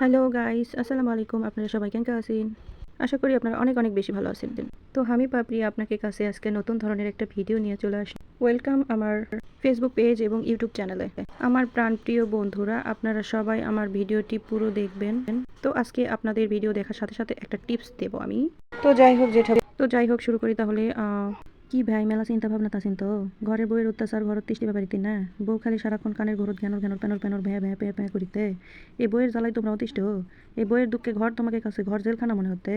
Hello guys আসসালামু আলাইকুম আপনারা সবাই কেমন আছেন? আশা করি আপনারা অনেক অনেক বেশি ভালো আছেন। তো আমি পাপড়ি আপনাকে কাছে আজকে নতুন ধরনের একটা ভিডিও নিয়ে চলে আসি ওয়েলকাম আমার ফেসবুক পেজ এবং ইউটিউব চ্যানেলে আমার প্রাণপ্রিয় বন্ধুরা, আপনারা সবাই আমার ভিডিওটি পুরো দেখবেন। তো আজকে আপনাদের ভিডিও দেখার সাথে সাথে একটা টিপস দেব আমি। তো যাই হোক, যেটা তো যাই হোক, শুরু করি তাহলে কি ভাই, মেলা চিন্তা। ভাবনা তাছেন তো ঘরে বইয়ের অত্যাচার ঘরত তৃষ্টি ব্যাপারিতে না। বউ খালি সারাক্ষণ কানের ঘরত ঘ্যানোর ঘ্যানোর প্যানোর প্যানোর ভ্যা ভ্যা প্যা প্যা করিতে। এই বইয়ের জ্বালাই তোমরা অতিষ্ঠ। এই বইয়ের দুঃখে ঘর তোমাকে কাছে, ঘর জেলখানা মনে হতে।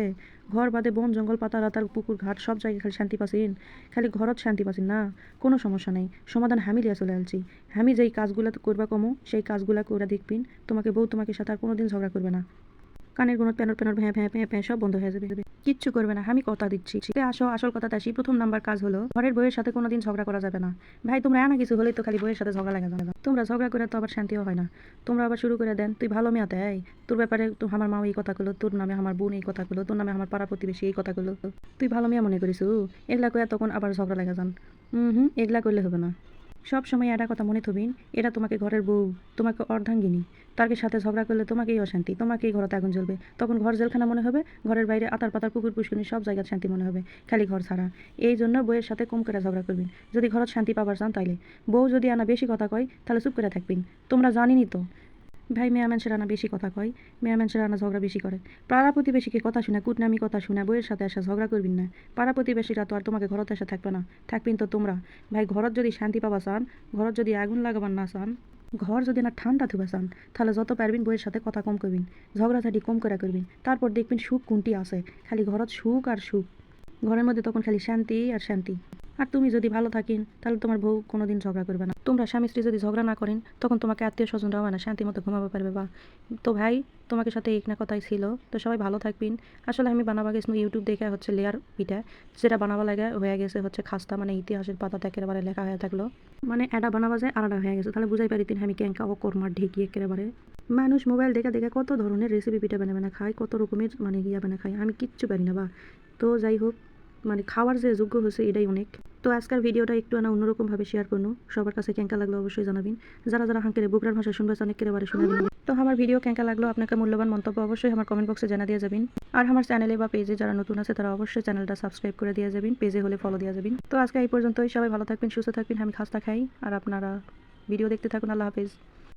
ঘর বাদে বন, জঙ্গল, পাতা, রাতার, পুকুর, ঘাট, সব জায়গায় খালি শান্তি পাচ্ছিন খালি ঘরত শান্তি পাচ্ছিন না। কোনো সমস্যা নেই। সমাধান হামি লিয়া চলে আলছি। আমি যেই কাজগুলা করবা কমো, সেই কাজগুলা করে দেখবিন। তোমাকে বউ তোমাকে সাথে আর কোনোদিন ঝগড়া করবে না। কানের গুণত প্যানর প্যানর, ভ্যাঁ ভ্যাঁ ভ্যাঁ ভ্যাঁ, সব বন্ধ হয়ে যাবে। কিচ্ছু করবে না, আমি কথা দিচ্ছি। আসো, আসল কথা আসি প্রথম নাম্বার কাজ হলো, ঘরের বইয়ের সাথে কোনোদিন ঝগড়া করা যাবে না। ভাই, তোমরা আনা কিছু হলেই তো খালি বইয়ের সাথে ঝগড়া লাগা যাবে। তোমরা ঝগড়া করে তো আবার শান্তিও হয় না। তোমরা আবার শুরু করে দেন, তুই ভালো মেয়ে দেয় তোর ব্যাপারে তো আমার মা এই কথা গুলো তোর নামে আমার বোন এই কথা গুলো তোর নামে আমার পাড়া প্রতিবেশী এই কথা গুলো তুই ভালো মেয়ে মনে করিস এগুলা করে তখন আবার ঝগড়া লাগা যান। হুম হুম, এগুলা করলে হবে না। সব সময় একটা কথা মনে থবিন, এটা তোমাকে ঘরের বউ, তোমাকে অর্ধাঙ্গিনী। তারকে সাথে ঝগড়া করলে তোমাকেই অশান্তি, তোমাকেই ঘরতে আগুন জ্বলবে। তখন ঘর জেলখানা মনে হবে, ঘরের বাইরে আতার পাতার পুকুর পুষ্করণী সব জায়গায় শান্তি মনে হবে, খালি ঘর ছাড়া। এই জন্য বউয়ের সাথে কম করে ঝগড়া করবেন। যদি ঘরত শান্তি পাবার চান তাইলে। বউ যদি আনা বেশি কথা কয়, তাহলে চুপ করে থাকবেন। তোমরা জানিনি তো ভাই, মেয়া মানুষের আনা বেশি কথা কয়, মেয়া মানুষের আনা ঝগড়া বেশি করে। পাড়া প্রতিবেশীকে কথা শুনে, কুটনামি কথা শুনে বইয়ের সাথে আসা ঝগড়া করবিন না। পাড়া প্রতিবেশীরা তো আর তোমাকে ঘরত এসে থাকবে না। থাকবেন তো তোমরা। ভাই, ঘরত যদি শান্তি পাবা চান, ঘরত যদি আগুন লাগাবার না চান, ঘর যদি না ঠান্ডা থুবা চান, তাহলে যত পারবেন বইয়ের সাথে কথা কম করবেন ঝগড়াঝাটি কম করে করবেন তারপর দেখবেন সুখ কোনটি আছে, খালি ঘরত সুখ আর সুখ। ঘরের মধ্যে তখন খালি শান্তি আর শান্তি। আর তুমি যদি ভালো থাকেন, তাহলে তোমার বউ কোনোদিন ঝগড়া করবে না। তোমরা স্বামী স্ত্রী যদি ঝগড়া না করেন, তখন তোমাকে আত্মীয় স্বজনরা হয় না, শান্তি মতো ঘুমাবে পারবে বা। তো ভাই, তোমাকে সাথে এক না কথাই ছিল। তো সবাই ভালো থাকবেন। আসলে আমি বানাবা গেছিলাম ইউটিউব দেখে হচ্ছে লেয়ার পিঠা, যেটা বানাবা লাগে হয়ে গেছে হচ্ছে খাস্তা মানে ইতিহাসের পাতাতে একেবারে লেখা হয়ে থাকল। মানে এটা বানাবা যায় আলাদা হয়ে গেছে। তাহলে বুঝাই পারি তিনি আমি ক্যাঙ্কা ও কর্মার ঢেকি একেবারে। মানুষ মোবাইল দেখে দেখে কত ধরনের রেসিপি পিঠা বানা বানা খায়, কত রকমের মানে ইয়া বানা খায়, আমি কিচ্ছু পারি না বা। তো যাই হোক মানে খাওয়ার যে যোগ্য হয়েছে এটাই অনেক। তো আজকের ভিডিওটা একটু আনা অন্যরকমভাবে শেয়ার করুন। সবার কাছে ক্যাঙ্কা লাগল অবশ্যই জানাবেন। যারা যারা হাঁকেরে বুকরার ভাষা শুনবে অনেক বারে শুনে দিন তো আমার ভিডিও ক্যাঙ্কা লাগল, আপনাকে মূল্যবান মন্তব্য অবশ্যই আমার কমেন্ট বক্সে জানা দিয়ে যাবেন। আর আমার চ্যানেলে বা পেজে যারা নতুন আছে, তারা অবশ্যই চ্যানেলটা সাবস্ক্রাইব করে দিয়ে যাবেন। পেজে হলে ফলো দিয়ে যাবেন। তো আজকে এই পর্যন্তই। সবাই ভালো থাকবেন, সুস্থ থাকবেন, আমি খাস্তা খাই। আর আপনারা ভিডিও দেখতে থাকুন। আল্লাহ হাফেজ।